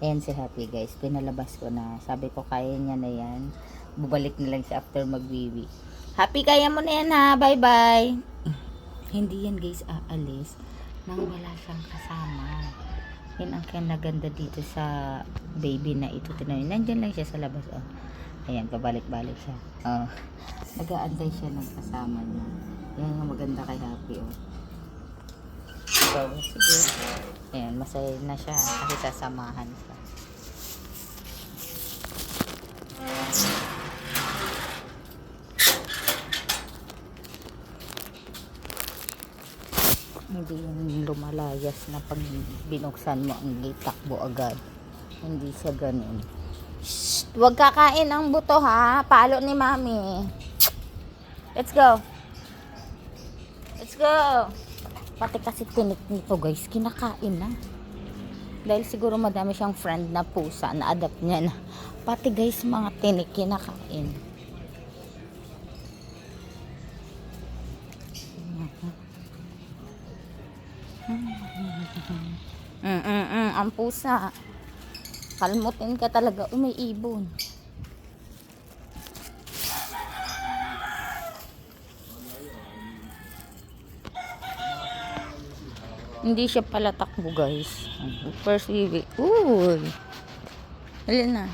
Ayan si Happy guys. Pinalabas ko na. Sabi ko kaya niya na yan. Bubalik na lang siya after magbibi. Happy kaya mo na yan ha. Bye bye. Hindi yan guys aalis nang wala siyang kasama. Yan ang kinaganda dito sa baby na ito. Tinayin. Nandyan lang siya sa labas. Oh. Ayan, pabalik-balik siya. Oh. Nag-aantay siya ng kasama niya. Yan ang maganda kay Happy. Oh. So, sige. Ayan, masaya na siya kasi sasamahan siya. Hindi yung lumalayas na pag binuksan mo ang gate, takbo agad. Hindi siya ganun. Shh! Huwag kakain ng buto ha. Palo ni mami. Let's go. Let's go. Pati kasi tinik nito guys, kinakain na. Dahil siguro madami siyang friend na pusa, na-adapt niya na. Pati guys, mga tinik kinakain. Mm, mm, mm, ang pusa. Kalmutin ka talaga, umiibon. Hindi siya pala takbo guys. First baby. Uy. Halin na.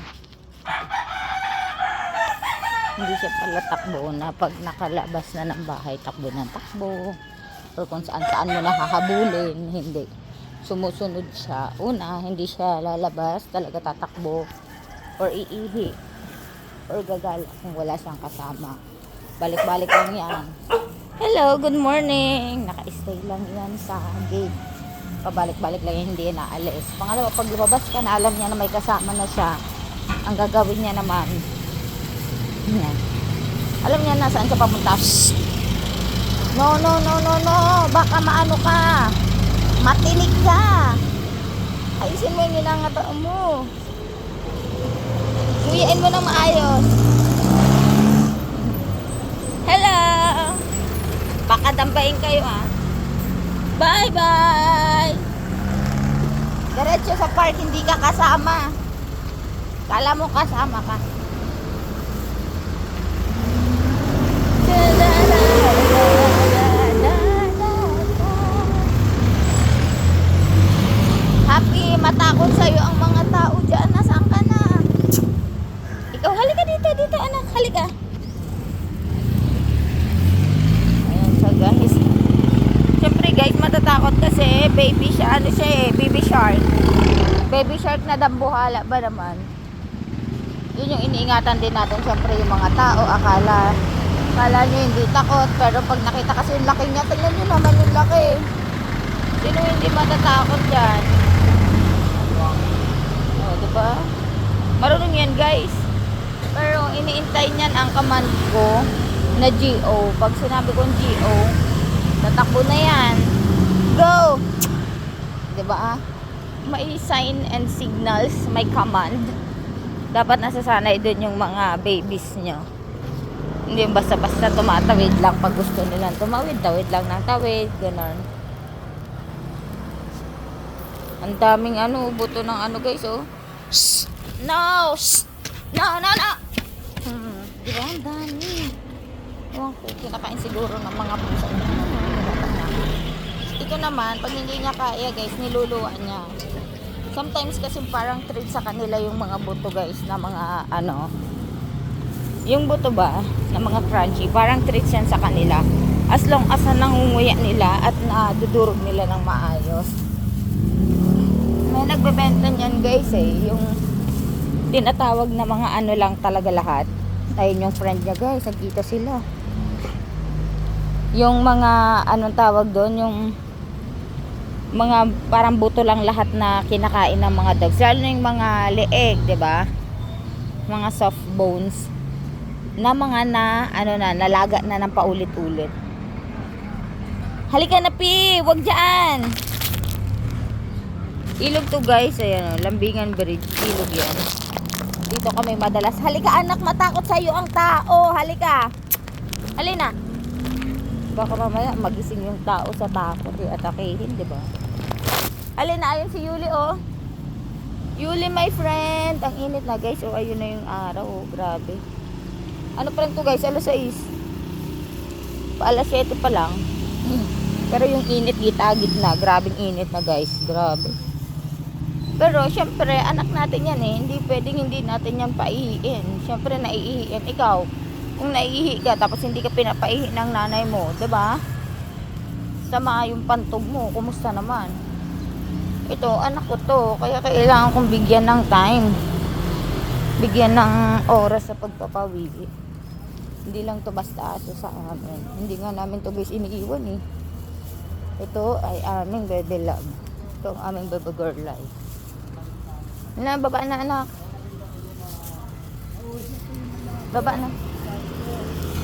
Hindi siya pala takbo na pag nakalabas na ng bahay, takbo ng takbo. Or kung saan saan mo nahahabulin. Hindi. Sumusunod siya. Una, hindi siya lalabas. Talaga tatakbo. Or iihi. Or gagala kung wala siyang kasama. Balik-balik lang yan. Hello, good morning. Naka-stay lang yan sa gate. Pabalik-balik lang yan, hindi naalis. Pangalawa, pag lumabas ka na, alam niya na may kasama na siya. Ang gagawin niya naman, yan. Alam niya na saan siya papunta. Shh! No, no, no, no, no. Baka maano ka. Matinig ka. Ayusin mo yung ginangata mo. Kuyain mo ng maayos. Hello! Baka dambahin kayo ah. Bye bye! Diretso sa park, hindi ka kasama. Kala mo kasama ka. Happy, matakot sa'yo ang mga tao dyan. Nasaan ka na? Ikaw, halika dito, dito anak, halika. Ayan siya guys. Matatakot kasi baby siya, ano siya eh, baby shark. Baby shark na dambuhala ba naman? Yun yung iniingatan din natin siyempre yung mga tao, akala akala nyo hindi takot, pero pag nakita kasi yung laki niya, tingnan nyo naman yung laki. Sino hindi matatakot dyan? O, diba? Marunong yan guys. Pero iniintay niyan ang command ko na GO. Pag sinabi kong GO, tatakbo na yan. Go! Ah? May sign and signals, may command. Dapat nasasanay dun yung mga babies nyo. Hindi yung basta-basta tumatawid lang pag gusto nilang tumawid. Tawid lang ng tawid, ganon. Ang daming ano, buto ng ano guys, oh. Shh! No! Shh! No, no, no! Hmm, di ba? Ang dami. Ewan ko, kinakain siguro ng mga pusa. Ito naman, pag hindi niya kaya guys, niluluwa niya. Sometimes kasi parang treat sa kanila yung mga buto guys, na mga ano, yung buto ba, na mga crunchy, parang treats yan sa kanila. As long as na nangunguya nila at nadudurog nila ng maayos. May nagbebenta niyan guys eh, yung tinatawag na mga ano lang talaga lahat. Ayun yung friend niya guys, nagkita sila. Yung mga anong tawag doon, yung mga parang buto lang lahat na kinakain ng mga dogs. Lalo na yung mga leeg, 'di ba? Mga soft bones na mga na ano na nalaga na ng paulit-ulit. Halika na pi, wag diyan. Ilog to guys, ayan o, Lambingan Bridge, ilog yan. Dito kami madalas. Halika anak, matakot sa iyo ang tao. Halika. Halina. Baka mamaya magising yung tao sa takot, eh, atakehin, di ba? Halina, ayun si Yuli oh. Yuli, my friend. Ang init na, guys. O, ayun na yung araw. Oh, grabe. Ano pa rin to, guys? Alas 6. Pa alas 7 pa lang. Pero yung init, gitagit na. Grabing init na, guys. Grabe. Pero, syempre, anak natin yan eh. Hindi pwedeng hindi natin yan paihiin. Syempre, naiihiin. Ikaw, kung naiihi ka, tapos hindi ka pinapaihi ng nanay mo, ba? Sama yung pantog mo. Kumusta naman? Ito, anak ko to. Kaya kailangan kong bigyan ng time. Bigyan ng oras sa pagpapawihi. Hindi lang to basta aso sa amin. Hindi nga namin to guys iniiwan eh. Ito ay aming baby love. Ito ang aming baby girl life. Na, baba na anak. Baba na.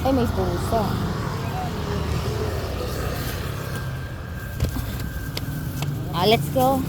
Ay, may pusa. Ah, let's go.